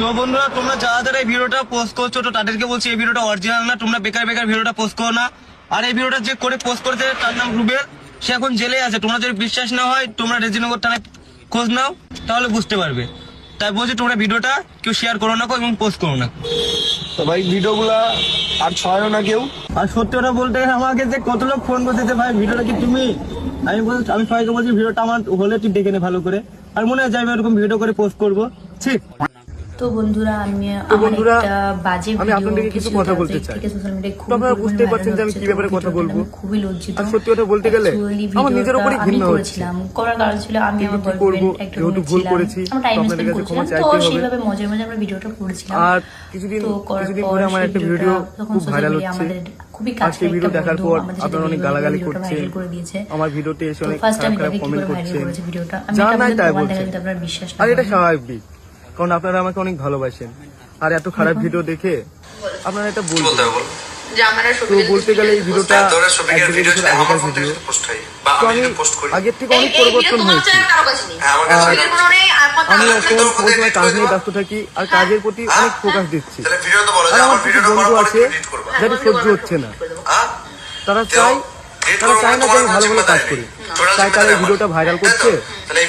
তো বন্ধুরা তোমরা যারা যারা এই ভিডিওটা পোস্ট করছ তো তাদেরকে বলছি এই ভিডিওটা অরিজিনাল না তোমরা বেকার বেকার ভিডিওটা পোস্ট করো না। আর এই ভিডিওটা যে করে পোস্ট করেছে তার নাম রুবেল। সে এখন জেলে আছে। তোমরা যদি বিশ্বাস না হয় তোমরা রেজিনগর থানায় খোঁজ নাও তাহলে বুঝতে পারবে। তাই বলছি তোমরা ভিডিওটা কেউ শেয়ার করো না এবং পোস্ট করো না তো ভাই ভিডিওগুলা আর ছড়ানো না কেউ। আর সত্যি কথা বলতে গেলে আমাকে যে কত লোক ফোন করতেছে ভাই ভিডিওটা কি তুমি? আমি বল আমি সবাইকে বলছি ভিডিওটা আমার হলে তুই দেখে নে ভালো করে। আর মনে হয় যে আমি এরকম ভিডিও করে পোস্ট করব। ঠিক তো বন্ধুরা আমি আমার একটা বাজে আমি ভিডিও কিছু কথা বলতে চাই। থেকে সোশ্যাল মিডিয়ায় খুব তো আপনারা বুঝতেই পারছেন যে আমি কি ব্যাপারে কথা বলব। খুবই লজ্জিত। আর সত্যি কথা বলতে গেলে আমার নিজের ভিডিওটা উপরই ঘৃণা হচ্ছে। করার কারণ ছিল আমি আমার করব, বয়ফ্রেন্ড একটা যেহেতু ভুল করেছি, আমরা টাইম তো আপনাদের কাছে ক্ষমা চাইতে হবে। সেইভাবে মজায় মজায় আমরা ভিডিওটা করেছিলাম। আর কিছুদিন কিছুদিন পর আমার একটা ভিডিও খুব ভাইরাল হচ্ছে। খুবই ভিডিও দেখার পর আপনারা অনেক গালাগালি করছেন। আমার ভিডিওতে এসে অনেক খারাপ খারাপ কমেন্ট কীভাবে করছেন। ভিডিওটা আমি যা নাই তাই বলছেন বিশ্বাস আর এটা স্বাভাবিক। কারণ আপনারা আমাকে অনেক ভালোবাসেন। আর এত খারাপ ভিডিও দেখে আপনারা এটা বলতে বলবেন হবে বল। যে আমার আর তো বলতে গেলে এই ভিডিওটা হ্যাঁ, হয় আগের থেকে অনেক পরিবর্তন হয়েছে। হ্যাঁ আমি এখন সবসময় কাজ নিয়ে ব্যস্ত থাকি আর কাজের প্রতি হ্যাঁ? অনেক ফোকাস দিচ্ছি। তাহলে ভিডিও তো বলো আর আমার কিছু বন্ধু আছে যাদের সহ্য হচ্ছে না। হ্যাঁ? তারা চাই তারা চায় না যে আমি ভালো ভালো কাজ করি। তাই তারা এই ভিডিওটা ভাইরাল করছে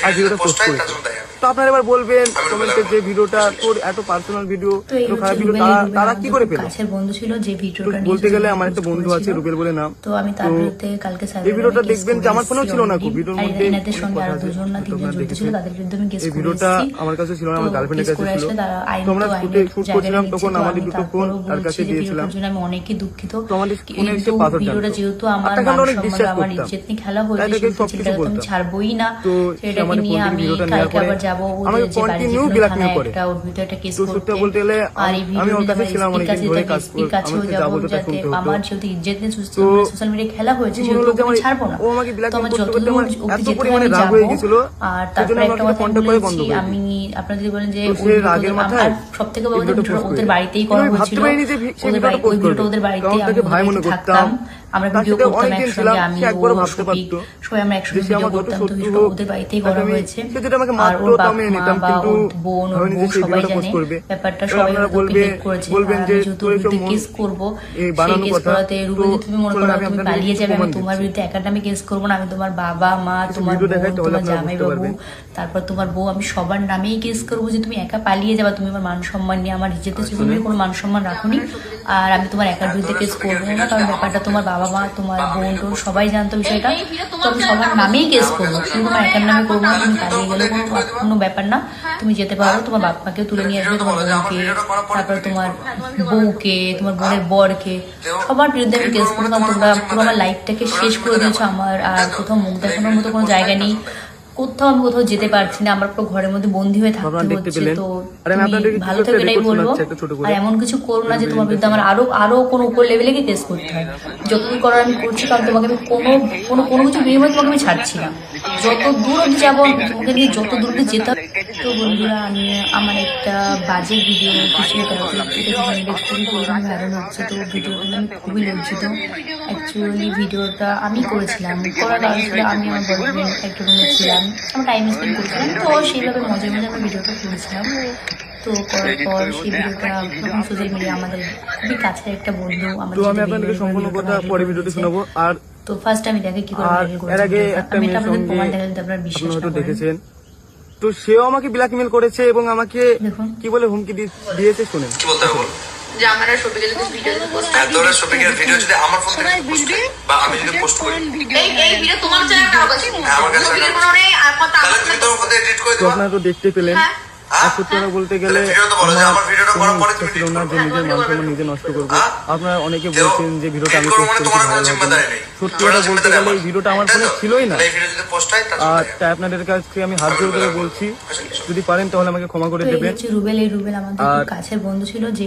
আর ভিডিওটা পোস্ট হয় করেছে তো আপনারা এবার বলবেন কমেন্টে যে ভিডিওটা তোর এত পার্সোনাল ভিডিও তো খারাপ ভিডিও তারা তারা কি করে পেল? কাছের বন্ধু ছিল যে ভিডিওটা বলতে গেলে আমার একটা বন্ধু আছে রুবেল বলে নাম। তো আমি তার বিরুদ্ধে কালকে cyber এই ভিডিওটা দেখবেন যে আমার ফোনেও ছিল না খুব। ভিডিওর মধ্যে এনাদের সঙ্গে আরও দুজন না তিনজন ছিল তাদের বিরুদ্ধে আমি কেস এই ভিডিওটা আমার কাছে ছিল না আমার গার্লফ্রেন্ডের কাছে ছিল। তো শুটে আইনের শুট করছিলাম তখন আমাদের দুটো ফোন তার কাছে দিয়েছিলাম। আমি অনেকই দুঃখিত তো আমাদের ফোনে পাথর ভিডিওটা যেহেতু আমার আমরা আমার। ইজ্জত নিয়ে খেলা হয়েছে তো আমি ছাড়বই না সেটাকে নিয়ে আমি কালকে আবার যাব ওদের যে বাড়ি continue থানায় একটা ওর ভিতরে একটা কেস করতে বলতে গেলে আমি ওর কাছে ছিলাম আমার ধরে কাজ স্পিক কাছেও আমাকে যাতে আমার যেহেতু ইজ্জত সোশ্যাল মিডিয়ায় খেলা হয়েছে মনে সেহেতু হলো ওকে আমি ছাড়বো না। তো আমার করতে যত করতে আমার দূর এত অব্দি যেতে আমি যাব আর তারপরে একটা কথা ফোনটা করে বন্ধ বলেছি আমি আপনারা যদি বলেন যে সব থেকে বড় কথা ওদের বাড়িতেই করা হয়েছিল ওদের ভিডিওটা ওই ভিডিওটা ওদের বাড়িতে আমি মনে থাকতাম আমরা ভিডিও করতাম একসঙ্গে আমি ও, সবাই আমরা একসঙ্গে ভিডিও করতাম তো ওদের বাড়িতেই করা হয়েছে আর ওর আমি মা নিতাম, কিন্তু সেই ভিডিওটা করবে। ব্যাপারটা সবাই বলবে- বলবেন যে কেস করব এই বানানো কথা। রুবেল তুমি মনে করো তুমি পালিয়ে যাবে আমি তোমার। বিরুদ্ধে একাডেমি কেস করব না আমি তোমার বাবা মা তোমার ভিডিও বোন দেখাই তাহলে তোমার জামাই বাবু তারপর তোমার বউ আমি সবার নামেই কেস করব যে তুমি একা পালিয়ে যাবা তুমি আমার মান সম্মান নিয়ে আমার ইজ্জতের জীবনে কোনো মান সম্মান রাখুনি আর আমি তোমার একার বিরুদ্ধে কেস করব না, কারণ ব্যাপারটা তোমার বাবা মা, তোমার বোন টোন সবাই জানতো বিষয়টা। তো আমি সবার নামেই কেস করব। শুধু তোমার একার নামে করব না, তুমি পালিয়ে গেলে কোনো ব্যাপার না। তুমি যেতে পারো, তোমার বাপ মাকেও তুলে নিয়ে আসবে, তোমার বোনকে, তারপর তোমার বউকে, তোমার বোনের বরকে। সবার বিরুদ্ধে আমি কেস করব, কারণ তোমরা পুরো লাইফটাকে শেষ করে দিয়েছ আমার, আর কোথাও মুখ দেখানোর মতো কোনো জায়গা নেই। কোথাও আমি কোথাও যেতে পারছি না আমার পুরো ঘরের মধ্যে বন্দি হয়ে থাকতে হচ্ছে তো তুমি ভালো থেকে এটাই বলব। আর এমন কিছু করো না যে তোমার বিরুদ্ধে আমার আরও আরও কোনো উপর লেভেলে গিয়ে কেস করতে হয়। যতদূর করার আমি করছি কারণ তোমাকে আমি কোনো কোনো কোনো কিছু বিনিময়ে তোমাকে আমি ছাড়ছি না। যত দূর অব্দি যাব তোমাকে নিয়ে যত দূর অব্দি যেতে তো বন্ধুরা আমি আমার একটা বাজে ভিডিও কিছু খুবই পরিমাণে ভাইরাল হচ্ছে তো ভিডিওটা আমি খুবই লজ্জিত। অ্যাকচুয়ালি ভিডিওটা আমি করেছিলাম। করার ছিল আমি আমার বয়ফ্রেন্ড একটা রুমে ছিলাম। আমরা টাইম স্পেন্ড করছিলাম। তো সেইভাবে মজায় মজায় আমরা ভিডিওটা করেছিলাম। তো করার পর সেই ভিডিওটা যখন সোশ্যাল মিডিয়া আমাদের খুবই কাছের একটা বন্ধু আমাদের তো আমি সাথে সম্পূর্ণ কথা পরে করে ভিডিওতে শোনাবো। আর তো ফার্স্ট আমি দেখে কি করে এর আগে একটা সঙ্গে আপনারা বিশ্বাস হয়তো দেখেছেন। তো সেও আমাকে ব্ল্যাকমেল করেছে এবং আমাকে কি বলে হুমকি দিয়ে- দিয়েছে শুনেন। কি বলতে হবে বল যে আমার আর শফিকের যদি ভিডিও যদি post হ্যাঁ তোরা শফিকের ভিডিও যদি আমার ফোন থেকে পোস্ট হয় বা আমি যদি পোস্ট করি। এই এই ভিডিও তোমার চ্যানেল কারও হ্যাঁ আমার কাছে শফিকের কোনো নেই আর কথা তাহলে তুমি তোমার এডিট করে দিবা। আপনারা তো দেখতে পেলেন। হ্যাঁ। কথা বলতে গেলে তাহলে ভিডিও তো বলো যে আমার ভিডিওটা কোনো করার পরে ইচ্ছা তুমি ছিল delete না করবে। যে নিজের মান সম্মান নিজে নষ্ট করব। হ্যাঁ? আপনারা অনেকে বলছেন যে ভিডিওটা আমি পোস্ট মানে ভালো। সত্যি কথা বলতে গেলে এই আমার। ভিডিওটা আমার তাই ফোনে ছিলই না। পোস্ট হয় আর তাই আপনাদের কাছে আমি হাত জোর করে বলছি। যদি পারেন তাহলে আমাকে ক্ষমা করে দেবেন। রুবেল এই রুবেল আমাদের কাছের বন্ধু ছিল যে